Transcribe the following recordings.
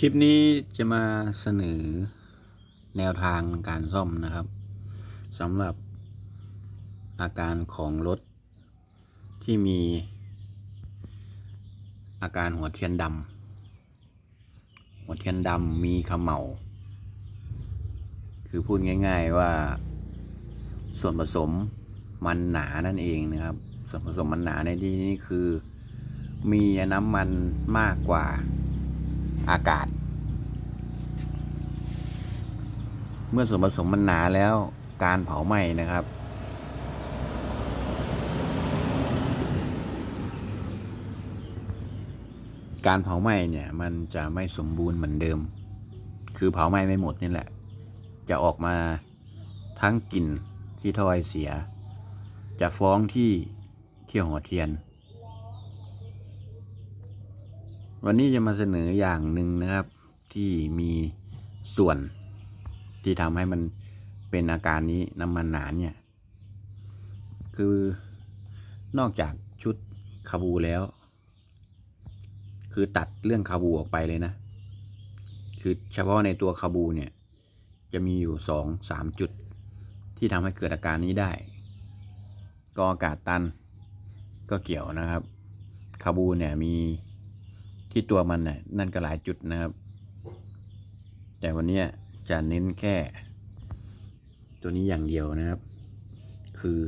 คลิปนี้จะมาเสนอแนวทางการซ่อมนะครับสำหรับอาการของรถ ที่มีอาการหัวเทียนดำหัวเทียนดำมีขมเหลาคือพูดง่าย ๆว่าส่วนผสมมันหนานั่นเองนะครับ ส่วนผสมมันหนาในที่นี้คือ มีน้ำมันมากกว่า อากาศ เมื่อส่วนผสมมันหนาแล้วการเผาไหม้นะครับ การเผาไหม้เนี่ยมันจะไม่สมบูรณ์เหมือนเดิม คือเผาไหม้ไม่หมดนี่แหละ จะออกมาทั้งกลิ่นที่ถ้อยเสีย จะฟ้องที่เที่ยวหัวเทียน วันนี้จะมาเสนออย่างหนึ่งนะครับ ที่มีส่วนที่ทำให้มันเป็นอาการนี้น้ำมันหนานเนี่ย คือนอกจากชุดคาบูแล้ว คือตัดเรื่องคาบูออกไปเลยนะ คือเฉพาะในตัวคาบูเนี่ย จะมีอยู่สองสามจุดที่ทำให้เกิดอาการนี้ได้ ก็อากาศตันก็เกี่ยวนะครับคาบูเนี่ยมี ที่ตัวมันน่ะนั่นก็หลายจุดนะครับ แต่วันนี้จะเน้นแค่ ตัวนี้อย่างเดียวนะครับ คือ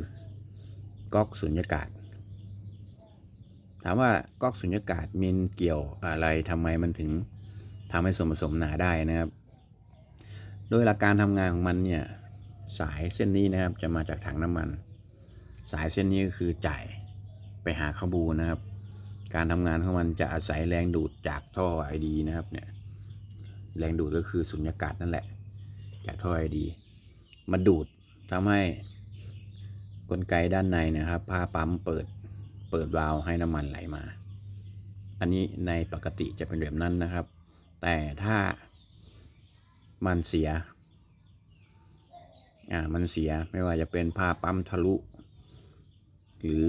ก๊อกสุญญากาศ ถามว่าก๊อกสุญญากาศมีเกี่ยวอะไรทำไมมันถึงทำให้ส่วนผสมหนาได้นะครับ โดยหลักการทำงานของมันเนี่ยสายเส้นนี้นะครับจะมาจากถังน้ำมัน สายเส้นนี้ก็คือจ่ายไปหาขบูนะครับ การทำงานของมันจะอาศัยแรงดูดจากท่อไอดีนะครับเนี่ยแรงดูดก็คือสุญญากาศนั่นแหละ จากท่อไอดีมาดูดทำให้กลไกด้านในนะครับผ้าปั๊มเปิดเปิดวาล์วให้น้ำมันไหลมา อันนี้ในปกติจะเป็นแบบนั้นนะครับ แต่ถ้ามันเสียอ่ามันเสียไม่ว่าจะเป็นผ้าปั๊มทะลุ หรือ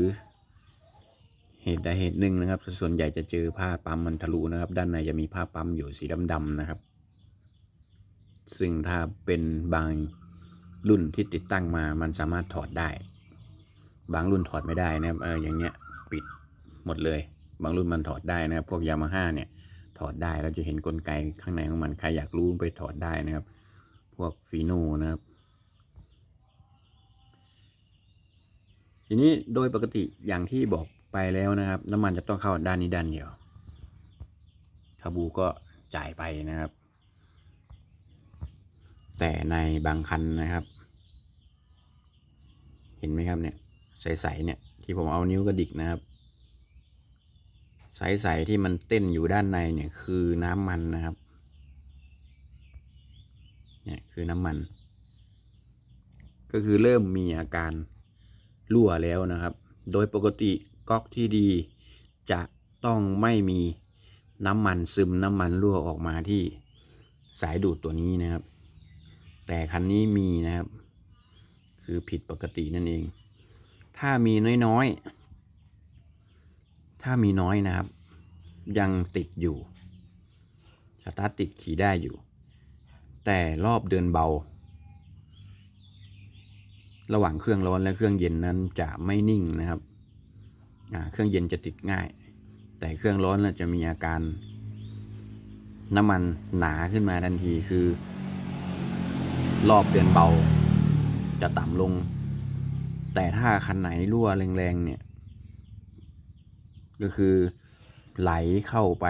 เหตุใดเหตุหนึ่งนะครับ ส่วนใหญ่จะเจอผ้าปั๊มมันทะลุนะครับ ด้านในจะมีผ้าปั๊มอยู่สีดำๆนะครับ ซึ่งถ้าเป็นบางรุ่นที่ติดตั้งมามันสามารถถอดได้ บางรุ่นถอดไม่ได้นะครับเอออย่างเงี้ยปิดหมดเลย บางรุ่นมันถอดได้นะครับ พวกยามาฮ่าเนี่ยถอดได้เราจะเห็นกลไกข้างในของมันใครอยากรู้ไปถอดได้นะครับ พวกฟีโนนะครับ ทีนี้โดยปกติอย่างที่บอก ไปแล้วนะครับ น้ำมันจะต้องเข้าด้านนี้ด้านเดียวคาบูก็จ่ายไปนะครับ แต่ในบางคันนะครับ เห็นไหมครับเนี่ยใสๆเนี่ยที่ผมเอานิ้วกระดิกนะครับ ใสๆที่มันเต้นอยู่ด้านในเนี่ยคือน้ำมันนะครับเนี่ยคือน้ำมัน ก็คือเริ่มมีอาการรั่วแล้วนะครับ โดยปกติ ก๊อกที่ดี จะต้องไม่มีน้ำมันซึมน้ำมันรั่วออกมาที่สายดูดตัวนี้นะครับ แต่คันนี้มีนะครับ คือผิดปกตินั่นเอง ถ้ามีน้อยๆ ถ้ามีน้อยนะครับ ยังติดอยู่สตาร์ทติดขี่ได้อยู่ แต่รอบเดินเบา ระหว่างเครื่องร้อนและเครื่องเย็นนั้นจะไม่นิ่งนะครับ เครื่องเย็นจะติดง่าย แต่เครื่องร้อนจะมีอาการน้ำมันหนาขึ้นมาทันทีคือ รอบเดินเบา จะต่ำลง แต่ถ้าคันไหนรั่วแรงๆเนี่ย ก็คือไหลเข้าไป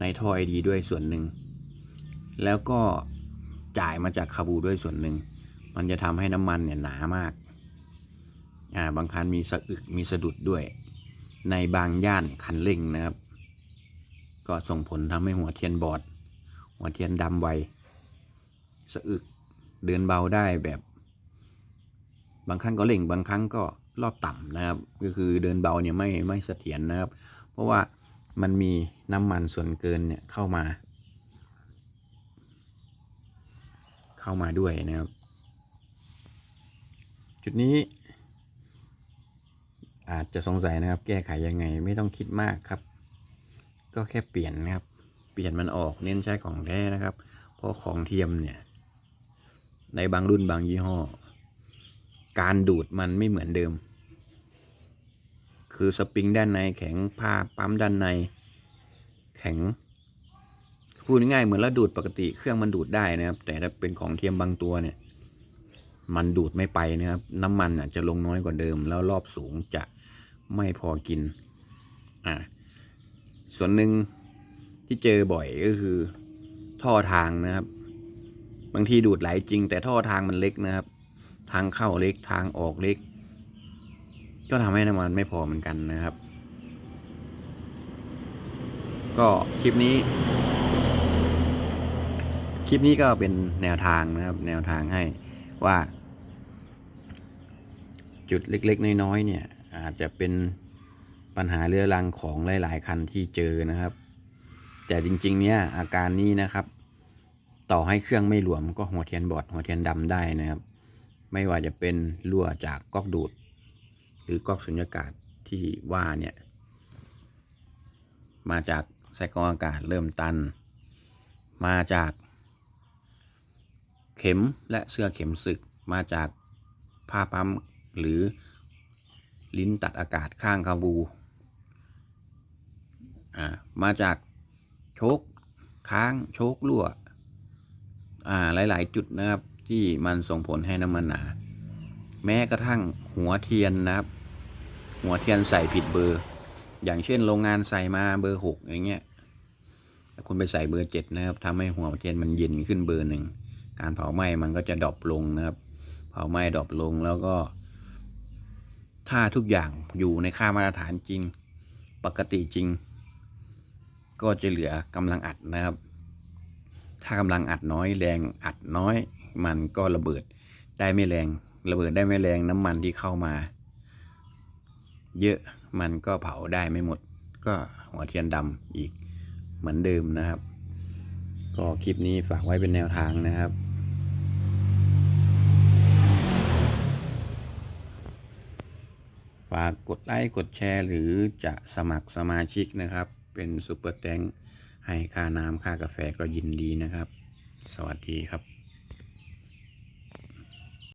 ในท่อไอดีด้วยส่วนหนึ่ง แล้วก็จ่ายมาจากคาบูด้วยส่วนหนึ่ง มันจะทำให้น้ำมันเนี่ยหนามาก อ่าบางคันมีสะอึกมีสะดุดด้วย ในบางย่านคันเร่งนะครับ ก็ส่งผลทำให้หัวเทียนบอด หัวเทียนดำไวสะอึกเดินเบาได้แบบ บางครั้งก็เร่งบางครั้งก็รอบต่ำนะครับ ก็คือเดินเบาเนี่ยไม่ไม่เสถียรนะครับ เพราะว่ามันมีน้ำมันส่วนเกินเนี่ยเข้ามา เข้ามาด้วยนะครับ จุดนี้ อาจจะสงสัยนะครับ แก้ไขยังไงไม่ต้องคิดมากครับ ก็แค่เปลี่ยนนะครับ เปลี่ยนมันออกเน้นใช้ของแท้นะครับ เพราะของเทียมเนี่ย ในบางรุ่นบางยี่ห้อ การดูดมันไม่เหมือนเดิม คือสปริงด้านในแข็งผ้าปั๊มด้านใน แข็งพูดง่ายเหมือนเราดูดปกติเครื่องมันดูดได้นะครับ แต่ถ้าเป็นของเทียมบางตัวเนี่ย มันดูดไม่ไปนะครับ น้ำมันอาจจะลงน้อยกว่าเดิม แล้วรอบสูงจะ ไม่พอกิน อ่า ส่วนหนึ่งที่เจอบ่อยก็คือ ท่อทางนะครับ บางทีดูดไหลจริง แต่ท่อทางมันเล็กนะครับ ทางเข้าเล็กทางออกเล็ก ก็ทำให้น้ำมันไม่พอเหมือนกันนะครับ ก็คลิปนี้ คลิปนี้ก็เป็นแนวทางนะครับ แนวทางให้ว่า จุดเล็ก ๆ น้อย ๆ เนี่ย อาจจะเป็นปัญหาเรื้อรังของหลาย ๆ คันที่เจอนะครับ แต่จริง ๆ เนี่ยอาการนี้นะครับ ต่อให้เครื่องไม่หลวมก็หัวเทียนบอดหัวเทียนดำได้นะครับ ไม่ว่าจะเป็นรั่วจากก๊อกดูด หรือก๊อกสุญญากาศที่ว่าเนี่ย มาจากสายกรองอากาศเริ่มตัน มาจาก เข็มและเสื้อเข็มศึกมาจากผ้าปั๊มหรือ ลิ้นตัดอากาศข้างคาบูอ่ามาจากโชคค้างโชครั่วอ่าหลาย ๆ จุดนะครับที่มันส่งผลให้น้ำมันหนา แม้กระทั่งหัวเทียนนะครับ หัวเทียนใส่ผิดเบอร์ อย่างเช่นโรงงานใส่มาเบอร์หกอย่างเงี้ยแต่คุณไปใส่เบอร์เจ็ดนะครับทำให้หัวเทียนมันเย็นขึ้นเบอร์หนึ่งการเผาไหม้มันก็จะดรอปลงนะครับ เผาไหม้ดรอปลงแล้วก็ ถ้าทุกอย่างอยู่ในค่ามาตรฐานจริง ปกติจริง ก็จะเหลือกำลังอัดนะครับ ถ้ากำลังอัดน้อยแรงอัดน้อย มันก็ระเบิดได้ไม่แรง ระเบิดได้ไม่แรงน้ำมันที่เข้ามา เยอะมันก็เผาได้ไม่หมด ก็หัวเทียนดำอีกเหมือนเดิมนะครับ ก็คลิปนี้ฝากไว้เป็นแนวทางนะครับากกดไลค์กดแชร์ หรือจะสมัครสมาชิกนะครับ เป็นซุปเปอร์แตงให้ค่าน้ำค่ากาแฟก็ยินดีนะครับ สวัสดีครับ